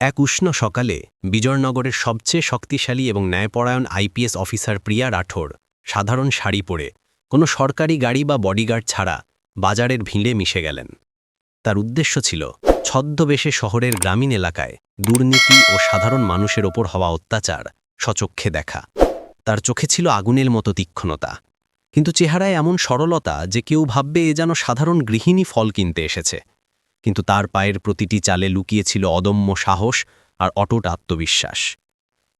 এক উষ্ণ সকালে বিজয়নগরের সবচেয়ে শক্তিশালী এবং ন্যায়পরায়ণ আইপিএস অফিসার প্রিয়া রাঠোর সাধারণ শাড়ি পরে কোনো সরকারি গাড়ি বা বডিগার্ড ছাড়া বাজারের ভিড়ে মিশে গেলেন। তার উদ্দেশ্য ছিল ছদ্মবেশে শহরের গ্রামীণ এলাকায় দুর্নীতি ও সাধারণ মানুষের ওপর হওয়া অত্যাচার সচক্ষে দেখা। তার চোখে ছিল আগুনের মতো তীক্ষ্ণতা। কিন্তু চেহারায় এমন সরলতা যে কেউ ভাববে এ যেন সাধারণ গৃহিণী ফল কিনতে এসেছে। কিন্তু তার পায়ের প্রতিটি চালে লুকিয়েছিল অদম্য সাহস আর অটট আত্মবিশ্বাস।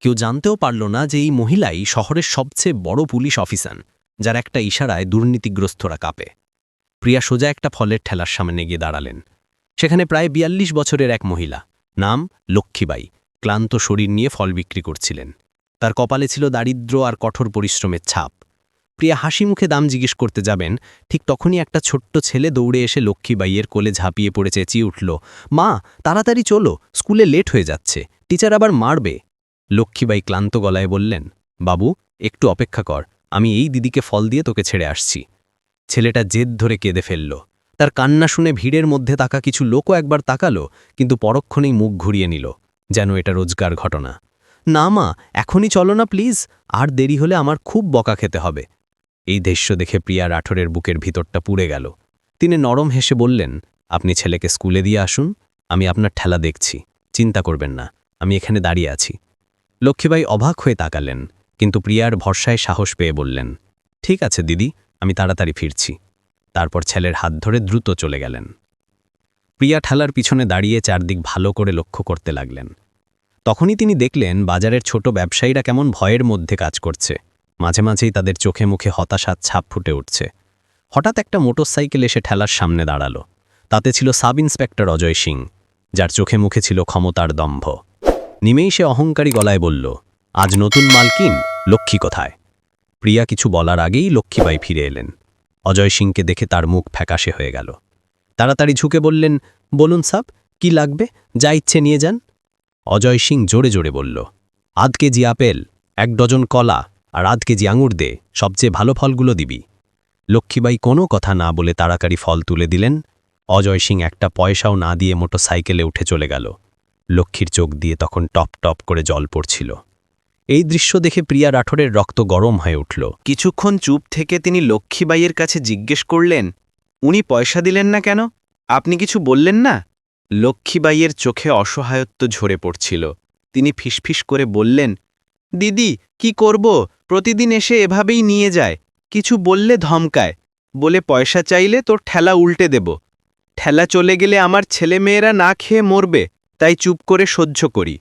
কেউ জানতেও পারল না যে এই মহিলাই শহরের সবচেয়ে বড় পুলিশ অফিসার, যার একটা ইশারায় দুর্নীতিগ্রস্তরা কাঁপে। প্রিয়া সোজা একটা ফলের ঠেলার সামনে গিয়ে দাঁড়ালেন। সেখানে প্রায় বিয়াল্লিশ বছরের এক মহিলা, নাম লক্ষ্মীবাই, ক্লান্ত শরীর নিয়ে ফল বিক্রি করছিলেন। তার কপালে ছিল দারিদ্র আর কঠোর পরিশ্রমের ছাপ। প্রিয়া হাসি মুখে দাম জিজ্ঞেস করতে যাবেন। ঠিক তখনই একটা ছোট্ট ছেলে দৌড়ে এসে লক্ষ্মীবাইয়ের কোলে ঝাঁপিয়ে পড়ে চেঁচিয়ে উঠল, মা, তাড়াতাড়ি চলো, স্কুলে লেট হয়ে যাচ্ছে, টিচার আবার মারবে। লক্ষ্মীবাই ক্লান্ত গলায় বললেন, বাবু, একটু অপেক্ষা কর, আমি এই দিদিকে ফল দিয়ে তোকে ছেড়ে আসছি। ছেলেটা জেদ ধরে কেঁদে ফেলল। তার কান্না শুনে ভিড়ের মধ্যে তাকা কিছু লোকও একবার তাকালো, কিন্তু পরক্ষণেই মুখ ঘুরিয়ে নিল, যেন এটা রোজগার ঘটনা। না মা, এখনই চলো না প্লিজ, আর দেরি হলে আমার খুব বকা খেতে হবে। এই দৃশ্য দেখে প্রিয়া রাঠোরের বুকের ভিতরটা পুড়ে গেল। তিনি নরম হেসে বললেন, আপনি ছেলেকে স্কুলে দিয়ে আসুন, আমি আপনার ঠেলা দেখছি, চিন্তা করবেন না, আমি এখানে দাঁড়িয়ে আছি। লক্ষ্মীবাই অবাক হয়ে তাকালেন, কিন্তু প্রিয়ার ভরসায় সাহস পেয়ে বললেন, ঠিক আছে দিদি, আমি তাড়াতাড়ি ফিরছি। তারপর ছেলের হাত ধরে দ্রুত চলে গেলেন। প্রিয়া ঠেলার পিছনে দাঁড়িয়ে চারদিক ভালো করে লক্ষ্য করতে লাগলেন। তখনই তিনি দেখলেন, বাজারের ছোট ব্যবসায়ীরা কেমন ভয়ের মধ্যে কাজ করছে। মাঝে মাঝেই তাদের চোখে মুখে হতাশার ছাপ ফুটে উঠছে। হঠাৎ একটা মোটরসাইকেল এসে ঠেলার সামনে দাঁড়াল। তাতে ছিল সাব ইন্সপেক্টর অজয় সিং, যার চোখে মুখে ছিল ক্ষমতার দম্ভ। নিমেই সে অহংকারী গলায় বলল, আজ নতুন মালকিন, লক্ষ্মী কোথায়? প্রিয়া কিছু বলার আগেই লক্ষ্মীবাই ফিরে এলেন। অজয় সিংকে দেখে তার মুখ ফ্যাকাশে হয়ে গেল। তাড়াতাড়ি ঝুঁকে বললেন, বলুন সাব, কি লাগবে? যা ইচ্ছে নিয়ে যান। অজয় সিং জোরে জোরে বলল, আধ কেজি আপেল, এক ডজন কলা আর আধ কেজি আঙুর দে, সবচেয়ে ভালো ফলগুলো দিবি। লক্ষ্মীবাই কোনো কথা না বলে তাড়াতাড়ি ফল তুলে দিলেন। অজয় সিং একটা পয়সাও না দিয়ে মোটর সাইকেলে উঠে চলে গেল। লক্ষ্মীর চোখ দিয়ে তখন টপ টপ করে জল পড়ছিল। এই দৃশ্য দেখে প্রিয়া রাঠোরের রক্ত গরম হয়ে উঠল। কিছুক্ষণ চুপ থেকে তিনি লক্ষ্মীবাইয়ের কাছে জিজ্ঞেস করলেন, উনি পয়সা দিলেন না কেন? আপনি কিছু বললেন না? লক্ষ্মীবাইয়ের চোখে অসহায়ত্ব ঝরে পড়ছিল। তিনি ফিসফিস করে বললেন দিদি, কি করব? প্রতিদিন এসে এভাবেই নিয়ে যায়। কিছু বললে ধমকায়। বলে, পয়সা চাইলে তোর ঠেলা উল্টে দেব। ঠেলা চলে গেলে আমার ছেলেমেয়েরা না খেয়ে মরবে, তাই চুপ করে সহ্য করি।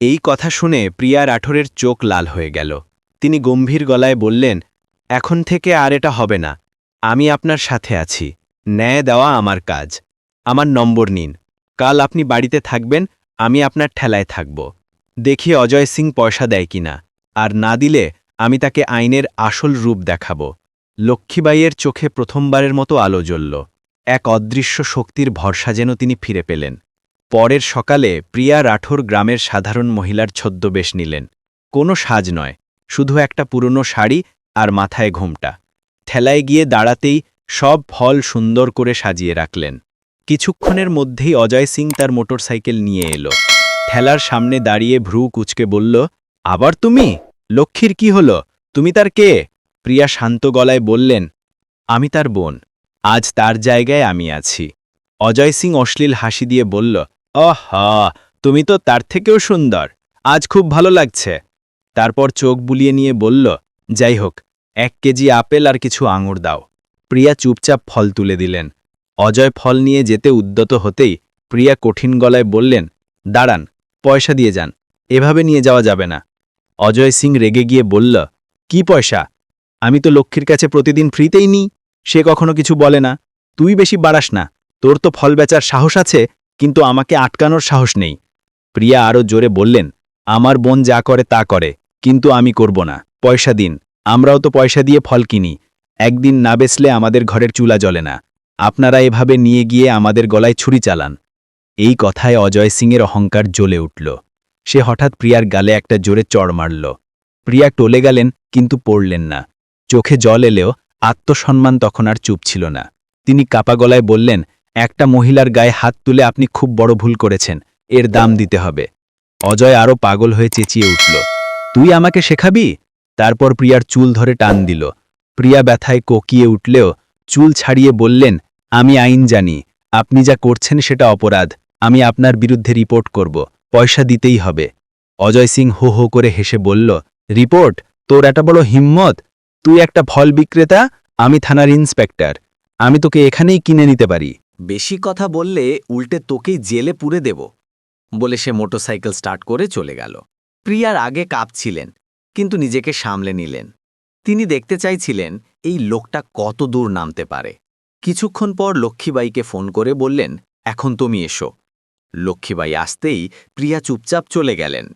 এই কথা শুনে প্রিয়া রাঠোরের চোখ লাল হয়ে গেল। তিনি গম্ভীর গলায় বললেন, এখন থেকে আর এটা হবে না। আমি আপনার সাথে আছি। ন্যায় দেওয়া আমার কাজ। আমার নম্বর নিন। কাল আপনি বাড়িতে থাকবেন, আমি আপনার ঠেলায় থাকব। দেখি অজয় সিং পয়সা দেয় কিনা। আর না দিলে আমি তাকে আইনের আসল রূপ দেখাব। লক্ষ্মীবাইয়ের চোখে প্রথমবারের মতো আলো জ্বলল। এক অদৃশ্য শক্তির ভরসা যেন তিনি ফিরে পেলেন। পরের সকালে প্রিয়া রাঠোর গ্রামের সাধারণ মহিলার ছদ্মবেশ নিলেন। কোনো সাজ নয়, শুধু একটা পুরনো শাড়ি আর মাথায় ঘুমটা। ঠেলায় গিয়ে দাঁড়াতেই সব ফল সুন্দর করে সাজিয়ে রাখলেন। কিছুক্ষণের মধ্যেই অজয় সিং তার মোটরসাইকেল নিয়ে এলো। ঠেলার সামনে দাঁড়িয়ে ভ্রু কুচকে বলল, আবার তুমি? লক্ষ্মীর কি হলো? তুমি তার কে? প্রিয়া শান্ত গলায় বললেন, আমি তার বোন। আজ তার জায়গায় আমি আছি। অজয় সিং অশ্লীল হাসি দিয়ে বলল, অহ, তুমি তো তার থেকেও সুন্দর। আজ খুব ভালো লাগছে। তারপর চোখ বুলিয়ে নিয়ে বলল, যাই হোক, এক কেজি আপেল আর কিছু আঙুর দাও। প্রিয়া চুপচাপ ফল তুলে দিলেন। অজয় ফল নিয়ে যেতে উদ্যত হতেই প্রিয়া কঠিন গলায় বললেন, দাঁড়ান পয়সা দিয়ে যান, এভাবে নিয়ে যাওয়া যাবে না। অজয় সিং রেগে গিয়ে বলল, কি পয়সা? আমি তো লক্ষ্মীর কাছে প্রতিদিন ফ্রিতেই নিই, সে কখনো কিছু বলে না। তুই বেশি বাড়াস না, তোর তো ফল বেচার সাহস আছে, কিন্তু আমাকে আটকানোর সাহস নেই। প্রিয়া আরও জোরে বললেন, আমার বোন যা করে তা করে, কিন্তু আমি করব না। পয়সা দিন, আমরাও তো পয়সা দিয়ে ফল কিনি। একদিন না বেচলে আমাদের ঘরের চুলা জ্বলে না। আপনারা এভাবে নিয়ে গিয়ে আমাদের গলায় ছুরি চালান। এই কথায় অজয় সিংয়ের অহংকার জ্বলে উঠল। সে হঠাৎ প্রিয়ার গালে একটা জোরে চড় মারল। প্রিয়া টলে গেলেন, কিন্তু পড়লেন না। চোখে জল এলেও আত্মসম্মান তখন আর চুপ ছিল না। তিনি কাপা গলায় বললেন, একটা মহিলার গায়ে হাত তুলে আপনি খুব বড় ভুল করেছেন, এর দাম দিতে হবে। অজয় আরও পাগল হয়ে চেঁচিয়ে উঠল, তুই আমাকে শেখাবি? তারপর প্রিয়ার চুল ধরে টান দিল। প্রিয়া ব্যথায় কোকিয়ে উঠলেও চুল ছাড়িয়ে বললেন, আমি আইন জানি, আপনি যা করছেন সেটা অপরাধ। আমি আপনার বিরুদ্ধে রিপোর্ট করব। পয়সা দিতেই হবে। অজয় সিং হো হো করে হেসে বলল, রিপোর্ট? তোর একটা বড় হিম্মত? তুই একটা ফল বিক্রেতা? আমি থানার ইন্সপেক্টর। আমি তোকে এখানেই কিনে নিতে পারি। বেশি কথা বললে উল্টে তোকেই জেলে পুরে দেব। বলে সে মোটরসাইকেল স্টার্ট করে চলে গেল। প্রিয়ার আগে কাঁপছিলেন, কিন্তু নিজেকে সামলে নিলেন। তিনি দেখতে চাইছিলেন, এই লোকটা কত দূর নামতে পারে? কিছুক্ষণ পর লক্ষ্মীবাইকে ফোন করে বললেন, এখন তুমি এসো। লক্ষ্মীবাই আসতেই প্রিয়া চুপচাপ চলে গেলেন।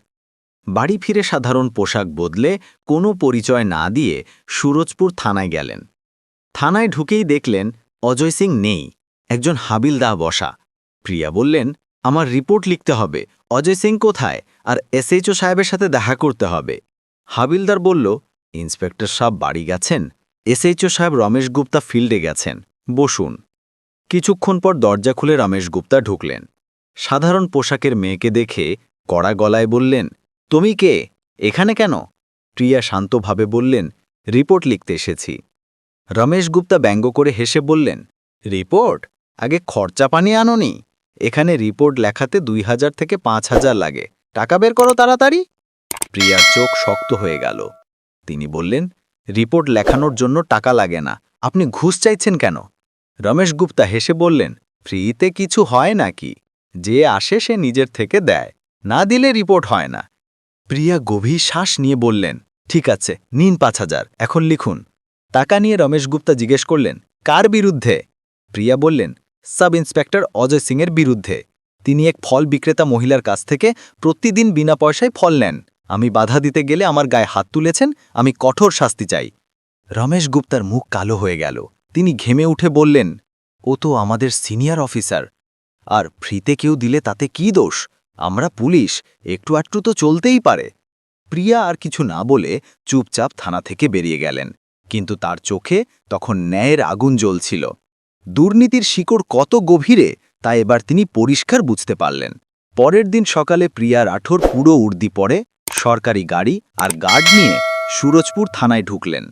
বাড়ি ফিরে সাধারণ পোশাক বদলে কোনো পরিচয় না দিয়ে সুরজপুর থানায় গেলেন। থানায় ঢুকেই দেখলেন অজয় সিং নেই, একজন হাবিলদা বসা। প্রিয়া বললেন, আমার রিপোর্ট লিখতে হবে, অজয় সিং কোথায়? আর এসএইচও সাহেবের সাথে দেখা করতে হবে। হাবিলদার বলল, ইন্সপেক্টর সাহেব বাড়ি গেছেন, এসএইচও সাহেব রমেশ গুপ্তা ফিল্ডে গেছেন, বসুন। কিছুক্ষণ পর দরজা খুলে রমেশ গুপ্তা ঢুকলেন। সাধারণ পোশাকের মেয়েকে দেখে কড়া গলায় বললেন, তুমি কে? এখানে কেন? প্রিয়া শান্তভাবে বললেন, রিপোর্ট লিখতে এসেছি। রমেশ গুপ্তা ব্যঙ্গ করে হেসে বললেন, রিপোর্ট? আগে খরচা পানি আনোনি? এখানে রিপোর্ট লেখাতে দুই হাজার থেকে পাঁচ হাজার লাগে। টাকা বের করো তাড়াতাড়ি। প্রিয়ার চোখ শক্ত হয়ে গেল। তিনি বললেন, রিপোর্ট লেখানোর জন্য টাকা লাগে না। আপনি ঘুষ চাইছেন কেন? রমেশ গুপ্তা হেসে বললেন, ফ্রিতে কিছু হয় নাকি? যে আসে সে নিজের থেকে দেয়। না দিলে রিপোর্ট হয় না। প্রিয়া গভীর শ্বাস নিয়ে বললেন, ঠিক আছে, নিন পাঁচ হাজার, এখন লিখুন। টাকা নিয়ে রমেশ গুপ্তা জিজ্ঞেস করলেন, কার বিরুদ্ধে? প্রিয়া বললেন, সাব ইন্সপেক্টর অজয় সিংয়ের বিরুদ্ধে। তিনি এক ফল বিক্রেতা মহিলার কাছ থেকে প্রতিদিন বিনা পয়সায় ফল নেন। আমি বাধা দিতে গেলে আমার গায়ে হাত তুলেছেন, আমি কঠোর শাস্তি চাই। রমেশ গুপ্তার মুখ কালো হয়ে গেল। তিনি ঘেমে উঠে বললেন, ও তো আমাদের সিনিয়র অফিসার। আর ফ্রিতে কেউ দিলে তাতে কি দোষ? আমরা পুলিশ, একটু আটটু তো চলতেই পারে। প্রিয়া আর কিছু না বলে চুপচাপ থানা থেকে বেরিয়ে গেলেন। কিন্তু তার চোখে তখন ন্যায়ের আগুন জ্বলছিল। দুর্নীতির শিকড় কত গভীরে, তা এবার তিনি পরিষ্কার বুঝতে পারলেন। পরের দিন সকালে প্রিয়া রাঠোর পুরো উর্দি পরে সরকারি গাড়ি আর গার্ড নিয়ে সুরজপুর থানায় ঢুকলেন।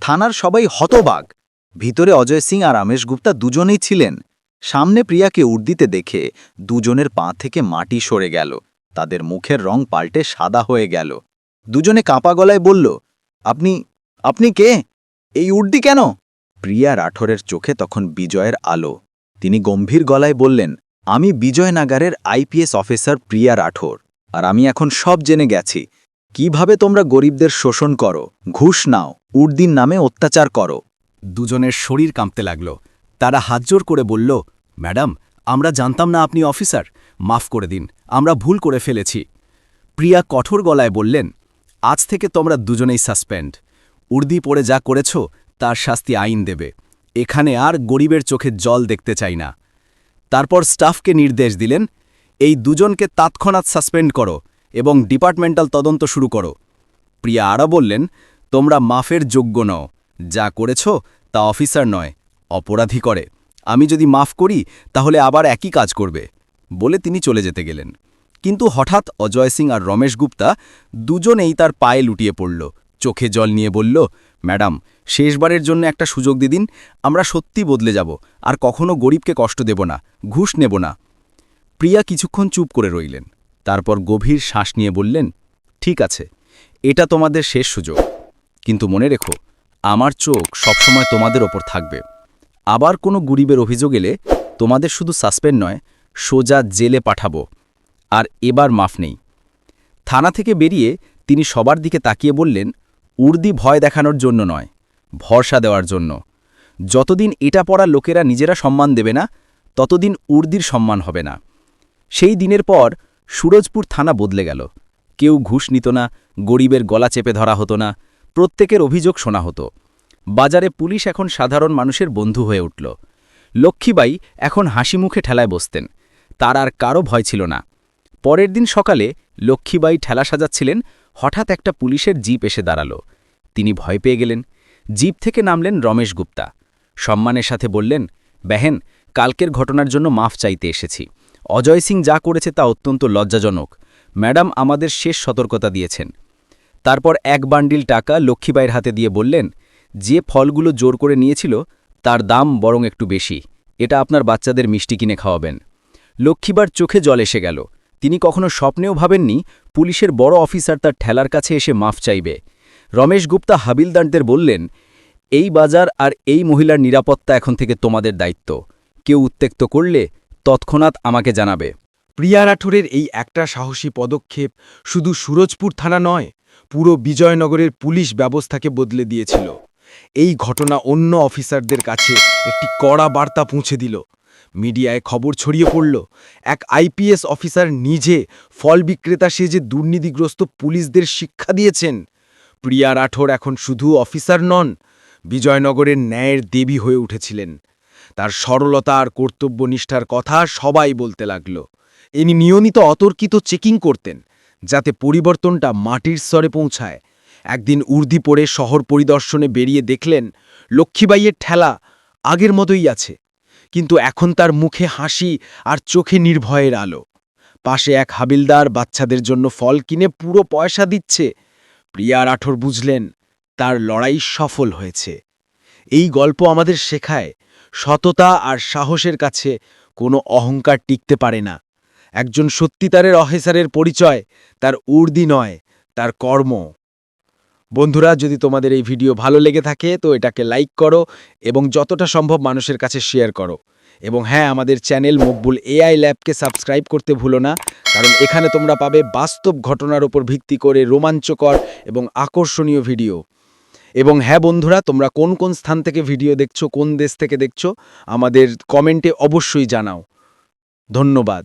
থানার সবাই হতবাক। ভিতরে অজয় সিং আর রমেশ গুপ্তা দুজনেই ছিলেন। সামনে প্রিয়াকে উর্দিতে দেখে দুজনের পা থেকে মাটি সরে গেল। তাদের মুখের রং পাল্টে সাদা হয়ে গেল। দুজনে কাঁপা গলায় বলল, আপনি আপনি কে? এই উর্দি কেন? প্রিয়া রাঠোরের চোখে তখন বিজয়ের আলো। তিনি গম্ভীর গলায় বললেন, আমি বিজয়নাগারের আইপিএস অফিসার প্রিয়া রাঠোর, আর আমি এখন সব জেনে গেছি। কীভাবে তোমরা গরিবদের শোষণ করো, ঘুষ নাও উর্দিন নামে অত্যাচার করো? দুজনের শরীর কাঁপতে লাগল। তারা হাতজোর করে বলল, ম্যাডাম, আমরা জানতাম না আপনি অফিসার। মাফ করে দিন, আমরা ভুল করে ফেলেছি। প্রিয়া কঠোর গলায় বললেন, আজ থেকে তোমরা দুজনেই সাসপেন্ড। উর্দি পড়ে যা করেছ, তার শাস্তি আইন দেবে। এখানে আর গরিবের চোখে জল দেখতে চাই না। তারপর স্টাফকে নির্দেশ দিলেন, এই দুজনকে তাৎক্ষণাৎ সাসপেন্ড করো এবং ডিপার্টমেন্টাল তদন্ত শুরু করো। প্রিয়া আরও বললেন, তোমরা মাফের যোগ্য নও। যা করেছ তা অফিসার নয় অপরাধী করে। আমি যদি মাফ করি, তাহলে আবার একই কাজ করবে, বলে তিনি চলে যেতে গেলেন। কিন্তু হঠাৎ অজয় সিং আর রমেশ গুপ্তা দুজনেই তার পায়ে লুটিয়ে পড়ল। চোখে জল নিয়ে বলল, ম্যাডাম, শেষবারের জন্য একটা সুযোগ দিদিন আমরা সত্যি বদলে যাব, আর কখনো গরিবকে কষ্ট দেব না, ঘুষ নেব না। প্রিয়া কিছুক্ষণ চুপ করে রইলেন। তারপর গভীর শ্বাস নিয়ে বললেন, ঠিক আছে, এটা তোমাদের শেষ সুযোগ। কিন্তু মনে রেখো, আমার চোখ সবসময় তোমাদের ওপর থাকবে। আবার কোনো গরিবের অভিযোগ এলে তোমাদের শুধু সাসপেন্ড নয়, সোজা জেলে পাঠাবো। আর এবার মাফ নেই। থানা থেকে বেরিয়ে তিনি সবার দিকে তাকিয়ে বললেন, উর্দি ভয় দেখানোর জন্য নয়, ভরসা দেওয়ার জন্য। যতদিন এটা পড়া লোকেরা নিজেরা সম্মান দেবে না, ততদিন উর্দির সম্মান হবে না। সেই দিনের পর সুরজপুর থানা বদলে গেল। কেউ ঘুষ নিত না, গরিবের গলা চেপে ধরা হতো না, প্রত্যেকের অভিযোগ শোনা হতো। বাজারে পুলিশ এখন সাধারণ মানুষের বন্ধু হয়ে উঠল। লক্ষ্মীবাই এখন হাসি মুখে ঠেলায় বসতেন। তার আর কারও ভয় ছিল না। পরের দিন সকালে লক্ষ্মীবাই ঠেলা সাজাচ্ছিলেন, হঠাৎ একটা পুলিশের জিপ এসে দাঁড়াল। তিনি ভয় পেয়ে গেলেন। জিপ থেকে নামলেন রমেশ গুপ্তা। সম্মানের সাথে বললেন, বেহেন, কালকের ঘটনার জন্য মাফ চাইতে এসেছি। অজয় সিং যা করেছে তা অত্যন্ত লজ্জাজনক। ম্যাডাম আমাদের শেষ সতর্কতা দিয়েছেন। তারপর এক বান্ডিল টাকা লক্ষ্মীবাইয়ের হাতে দিয়ে বললেন যে ফলগুলো জোর করে নিয়েছিল, তার দাম বরং একটু বেশি। এটা আপনার বাচ্চাদের মিষ্টি কিনে খাওয়াবেন। লক্ষ্মীবার চোখে জল এসে গেল। তিনি কখনো স্বপ্নেও ভাবেননি, পুলিশের বড় অফিসার তার ঠেলার কাছে এসে মাফ চাইবে। রমেশ গুপ্তা হাবিলদারদের বললেন, এই বাজার আর এই মহিলার নিরাপত্তা এখন থেকে তোমাদের দায়িত্ব। কেউ উত্তেক্ত করলে তৎক্ষণাৎ আমাকে জানাবে। প্রিয়া রাঠোরের এই একটা সাহসী পদক্ষেপ শুধু সুরজপুর থানা নয়, পুরো বিজয়নগরের পুলিশ ব্যবস্থাকে বদলে দিয়েছিল। এই ঘটনা অন্য অফিসারদের কাছে একটি কড়া বার্তা পৌঁছে দিল। মিডিয়ায় খবর ছড়িয়ে পড়ল, এক আইপিএস অফিসার নিজে ফল বিক্রেতা সে যে দুর্নীতিগ্রস্ত পুলিশদের শিক্ষা দিয়েছেন। প্রিয়া রাঠোর এখন শুধু অফিসার নন, বিজয়নগরের ন্যায়ের দেবী হয়ে উঠেছিলেন। তার সরলতা আর কর্তব্যনিষ্ঠার কথা সবাই বলতে লাগল। ইনি নিয়মিত অতর্কিত চেকিং করতেন, যাতে পরিবর্তনটা মাটির স্তরে পৌঁছায়। একদিন উর্দি পরে শহর পরিদর্শনে বেরিয়ে দেখলেন লক্ষ্মীবাইয়ের ঠেলা আগের মতোই আছে। কিন্তু এখন তার মুখে হাসি আর চোখে নির্ভয়ের আলো। পাশে এক হাবিলদার বাচ্চাদের জন্য ফল কিনে পুরো পয়সা দিচ্ছে। প্রিয়া রাঠোর বুঝলেন, তার লড়াই সফল হয়েছে। এই গল্প আমাদের শেখায়, সততা আর সাহসের কাছে কোনো অহংকার টিকতে পারে না। একজন সত্যিতারের অহেসারের পরিচয় তার উর্দি নয়, তার কর্ম। বন্ধুরা, যদি তোমাদের এই ভিডিও ভালো লেগে থাকে, তো এটাকে লাইক করো এবং যতটা সম্ভব মানুষের কাছে শেয়ার করো। এবং হ্যাঁ আমাদের চ্যানেল মকবুল এআই ল্যাবকে সাবস্ক্রাইব করতে ভুলো না, কারণ এখানে তোমরা পাবে বাস্তব ঘটনার উপর ভিত্তি করে রোমাঞ্চকর এবং আকর্ষণীয় ভিডিও। এবং হ্যাঁ বন্ধুরা, তোমরা কোন কোন স্থান থেকে ভিডিও দেখছ, কোন দেশ থেকে দেখছ, আমাদের কমেন্টে অবশ্যই জানাও। ধন্যবাদ।